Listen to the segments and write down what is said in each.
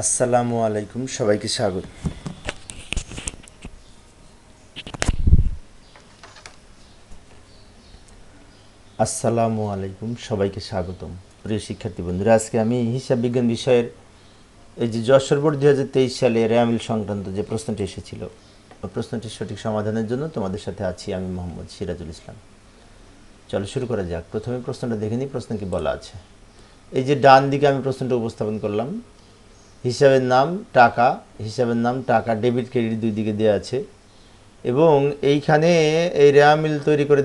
আসসালামু আলাইকুম, সবাইকে স্বাগত। আসসালামু আলাইকুম, সবাইকে স্বাগতম। প্রিয় শিক্ষার্থী বন্ধুরা, আজকে আমি হিসাব বিজ্ঞান বিষয়ের এই যে যশোর বোর্ড দুই হাজার তেইশ সালে র্যামিল সংক্রান্ত যে প্রশ্নটি এসেছিল, ওই প্রশ্নটির সঠিক সমাধানের জন্য তোমাদের সাথে আছি আমি মোহাম্মদ সিরাজুল ইসলাম। চলো শুরু করা যাক। প্রথমে প্রশ্নটা দেখে নিই, প্রশ্ন কি বলা আছে? এই যে ডান দিকে আমি প্রশ্নটা উপস্থাপন করলাম হিসাবের নাম টাকা, হিসাবের নাম টাকা ডেবিট ক্রেডিট দুই দিকে দেওয়া আছে। এবং এইখানে এই রেয়ামিল তৈরি করে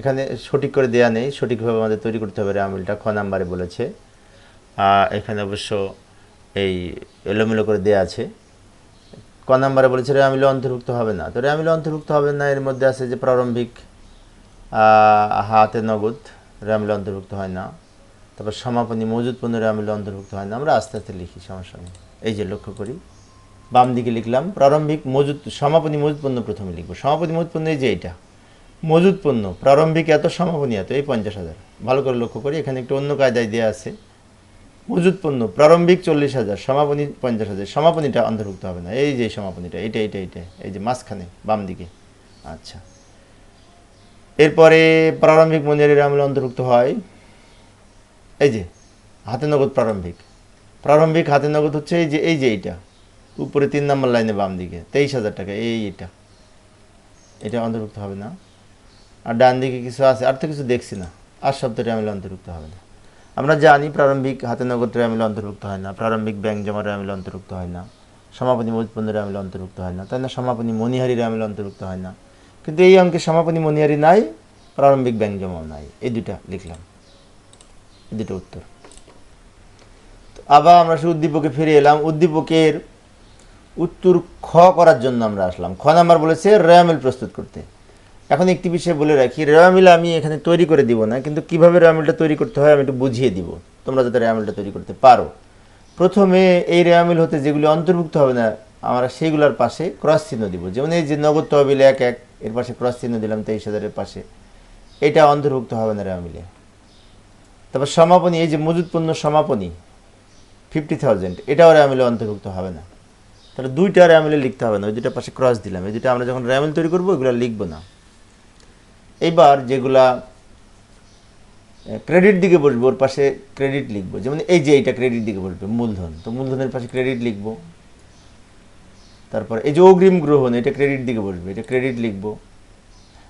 এখানে সঠিক করে দেওয়া নেই। সঠিকভাবে আমাদের তৈরি করতে হবে রেয়ামিলটা খ নাম্বারে বলেছে। এখানে অবশ্য এই এলোমেলো করে দেওয়া আছে। ক নাম্বারে বলেছে রেয়ামিলে অন্তর্ভুক্ত হবে না। তো রেয়ামিলে অন্তর্ভুক্ত হবে না, এর মধ্যে আছে যে প্রারম্ভিক হাতে নগদ রেয়ামিলে অন্তর্ভুক্ত হয় না। তারপর সমাপনী মজুদ পণ্য রেয়ামিলে অন্তর্ভুক্ত হয় না। আমরা আস্তে আস্তে লিখি, সমস্যা নেই। এই যে লক্ষ্য করি, বাম দিকে লিখলাম, প্রারম্ভিক মজুদ, সমাপনী মজুদ পণ্য প্রথমে লিখব। সমাপনী মজুদ পণ্য এই যে এইটা মজুদ পণ্য, প্রারম্ভিক এত, সমাপনী এত, এই পঞ্চাশ হাজার। ভালো করে লক্ষ্য করি, এখানে একটু অন্য কায়দায় দেওয়া আছে। মজুদ পণ্য, প্রারম্ভিক চল্লিশ হাজার, সমাপনী পঞ্চাশ হাজার। সমাপনীটা অন্তর্ভুক্ত হবে না। এই যে সমাপনীটা এইটা এইটা এইটা এই যে মাঝখানে, বাম দিকে। আচ্ছা। এরপরে প্রারম্ভিক মঞ্জারির আমলে অন্তর্ভুক্ত হয় এই যে, হাতে নগদ প্রারম্ভিক। প্রারম্ভিক হাতে নগদ হচ্ছে এই যে এই যে এইটা। উপরে তিন নম্বর লাইনে বাম দিকে, তেইশ হাজার টাকা, এই এটা। এটা অন্তর্ভুক্ত হবে না। আর ডান দিকে কিছু আছে, আর তো কিছু দেখছি না। আর শব্দটা আমলে অন্তর্ভুক্ত হবে না। আমরা জানি প্রারম্ভিক হাতে নগদ রেমিলে অন্তর্ভুক্ত হয় না। প্রারম্ভিক ব্যাংক জমা রেমিলে অন্তর্ভুক্ত হয় না। সমাপনী মজুৎপন্ন রেমিলে অন্তর্ভুক্ত হয় না। তাই না? সমাপনী মনিহারি রেমিলে অন্তর্ভুক্ত হয় না। কিন্তু এই অঙ্কে সমাপনী মনিহারি নাই, প্রারম্ভিক ব্যাংক জমাও নাই। এই দুটা লিখলাম। দুটো উত্তর। আবার আমরা সে উদ্দীপকে ফিরে এলাম। উদ্দীপকের উত্তর খ করার জন্য আমরা আসলাম। খ নাম্বার বলেছে, রেয়ামিল প্রস্তুত করতে। এখন একটি বিষয় বলে রাখি, রেয়ামিল আমি এখানে তৈরি করে দিব না, কিন্তু কীভাবে রেয়ামিলটা তৈরি করতে হয় আমি একটু বুঝিয়ে দিব। তোমরা যাতে রেয়ামিলটা তৈরি করতে পারো। প্রথমে এই রেয়ামিল হতে যেগুলি অন্তর্ভুক্ত হবে না, আমরা সেইগুলোর পাশে ক্রস চিহ্ন দিব। যেমন এই যে নগদ তহবিল এক এক, এর পাশে ক্রস চিহ্ন দিলাম তেইশ হাজারের পাশে। এটা অন্তর্ভুক্ত হবে না রেয়ামিলে। তারপর সমাপনী, এই যে মজুদ পণ্য সমাপনী ফিফটি থাউজেন্ড এটাও র্যামিলে অন্তর্ভুক্ত হবে না। তাহলে দুইটা র্যামিলে লিখতে হবে না, ওই দুটা পাশে ক্রস দিলাম। এই দুটা আমরা যখন র্যামিল তৈরি করব, ওইগুলো লিখব না। এইবার যেগুলা ক্রেডিট দিকে বসবে, ওর পাশে ক্রেডিট লিখব। যেমন এই যে এইটা ক্রেডিট দিকে বসবে, মূলধন। তো মূলধনের পাশে ক্রেডিট লিখব। তারপর এই যে অগ্রিম গ্রহণ, এটা ক্রেডিট দিকে বসবে, এটা ক্রেডিট লিখব।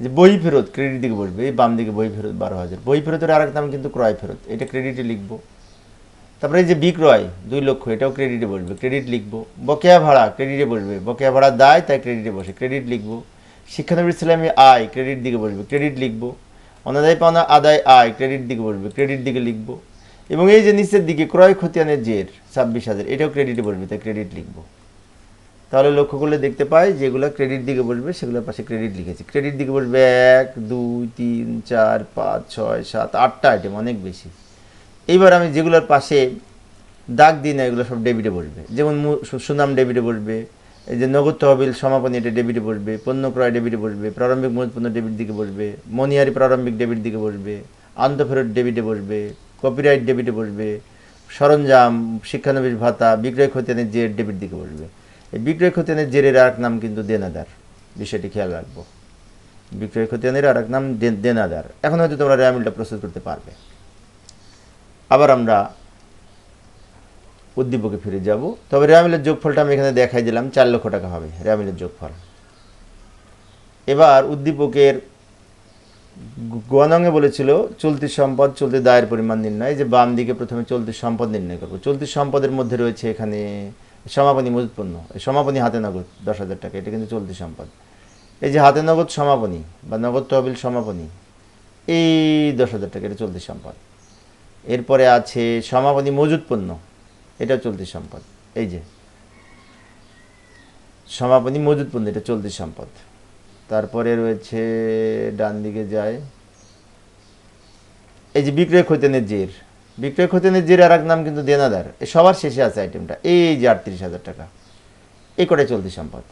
যে বই ফেরত ক্রেডিট দিকে বসবে, এই বাম দিকে বই ফেরত বারো হাজার। বই ফেরতের আরেক নাম কিন্তু ক্রয় ফেরত, এটা ক্রেডিটে লিখব। তারপরে এই যে বিক্রয়, দুই লক্ষ, এটাও ক্রেডিটে বসবে ক্রেডিট লিখব। বকেয়া ভাড়া ক্রেডিটে বসবে, বকেয়া ভাড়া দায়, তাই ক্রেডিটে বসে ক্রেডিট লিখব। শিক্ষানবী ইসলামী আয় ক্রেডিট দিকে বসবে ক্রেডিট লিখব। অনাদায় পাওনা, আদায় আয় ক্রেডিট দিকে বসবে ক্রেডিট দিকে লিখব। এবং এই যে নিচের দিকে ক্রয় খতিয়ানের জের, ছাব্বিশ হাজার, এটাও ক্রেডিটে বসবে, তাই ক্রেডিট লিখব। তাহলে লক্ষ্য করলে দেখতে পাই যেগুলো ক্রেডিট দিকে বসবে, সেগুলোর পাশে ক্রেডিট লিখেছি। ক্রেডিট দিকে বসবে এক, দুই, তিন, চার, পাঁচ, ছয়, সাত, আটটা আইটেম অনেক বেশি। এইবার আমি যেগুলোর পাশে দাগ দিই না, এগুলো সব ডেবিটে বসবে। যেমন সুনাম ডেবিটে বসবে, এই যে নগদ তহবিল, সমাপনী এটা ডেবিটে বসবে, পণ্য ক্রয় ডেবিটে বসবে, প্রারম্ভিক মজুত পণ্য ডেবিট দিকে বসবে, মনিহারি প্রারম্ভিক ডেবিট দিকে বসবে আন্তঃফেরত ডেবিটে বসবে কপিরাইট ডেবিটে বসবে, সরঞ্জাম, শিক্ষানবিশ ভাতা বিক্রয় খতিয়ানের জের ডেবিট দিকে বসবে। এই বিক্রয় খতিয়ানের জেরের আর নাম কিন্তু দেনাদার, বিষয়টি খেয়াল রাখব। বিক্রয় খতিয়ানের আর নাম দেনাদার। এখন হয়তো তোমরা র্যামিলটা প্রস্তুত করতে পারবে। আবার আমরা উদ্দীপকে ফিরে যাব। তবে র্যামিলের যোগফলটা আমি এখানে দেখাই দিলাম, চার লক্ষ টাকা হবে র্যামিলের যোগফল। এবার উদ্দীপকের গণাঙ্গে বলেছিল, চলতি সম্পদ, চলতি দায়ের পরিমাণ নির্ণয়। যে বাম দিকে প্রথমে চলতি সম্পদ নির্ণয় করব। চলতি সম্পদের মধ্যে রয়েছে এখানে সমাপনী মজুত পণ্য এই সমাপনী হাতে নগদ, দশ হাজার টাকা। এটা কিন্তু চলতি সম্পদ। এই যে হাতে নগদ সমাপনী বা নগদ তহবিল সমাপনী, এই দশ হাজার টাকা, এটা চলতি সম্পদ। এরপরে আছে সমাপনী মজুত পণ্য এটা চলতি সম্পদ। এই যে সমাপনী মজুত পণ্য এটা চলতি সম্পদ। তারপরে রয়েছে ডান দিকে যায়, এই যে বিক্রয় খতিয়ানের জের। বিক্রয় খতিয়ানের জের এক নাম কিন্তু দেনাদার। সবার শেষে আছে আইটেমটা এই যে আটত্রিশ হাজার টাকা। এই কটাই চলতি সম্পদ?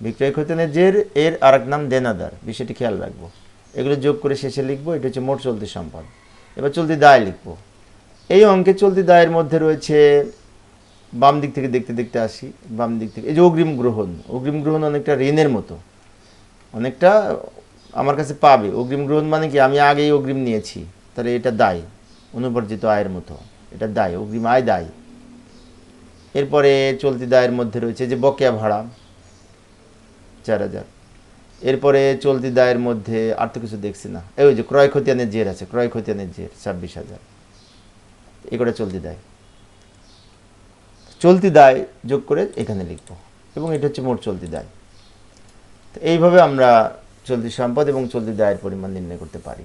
বিক্রয় খতিয়ানের জের, এর আর এক নাম দেনাদার। বিষয়টি খেয়াল রাখব। এগুলো যোগ করে শেষে লিখব, এটা হচ্ছে মোট চলতি সম্পদ। এবার চলতি দায় লিখব। এই অঙ্কে চলতি দায়ের মধ্যে রয়েছে, বাম দিক থেকে দেখতে দেখতে আসি, বাম দিক থেকে এই যে অগ্রিম গ্রহণ। অগ্রিম গ্রহণ অনেকটা ঋণের মতো। অনেকটা আমার কাছে পাবে। অগ্রিম গ্রহণ মানে কি? আমি আগেই অগ্রিম নিয়েছি। তাহলে এটা দায়। অনুপার্জিত আয়ের মতো। এটা দায়, অগ্রিম আয় দায়। এরপরে চলতি দায়ের মধ্যে রয়েছে যে বকেয়া ভাড়া, চার হাজার। এরপরে চলতি দায়ের মধ্যে আর তো কিছু দেখছি না। এই ওই যে ক্রয় খতিয়ানের জের আছে, ক্রয় খতিয়ানের জের, ছাব্বিশ হাজার। এ করে চলতি দায়। চলতি দায় যোগ করে এখানে লিখব, এবং এটা হচ্ছে মোট চলতি দায়। তো এইভাবে আমরা চলতি সম্পদ এবং চলতি দায়ের পরিমাণ নির্ণয় করতে পারি।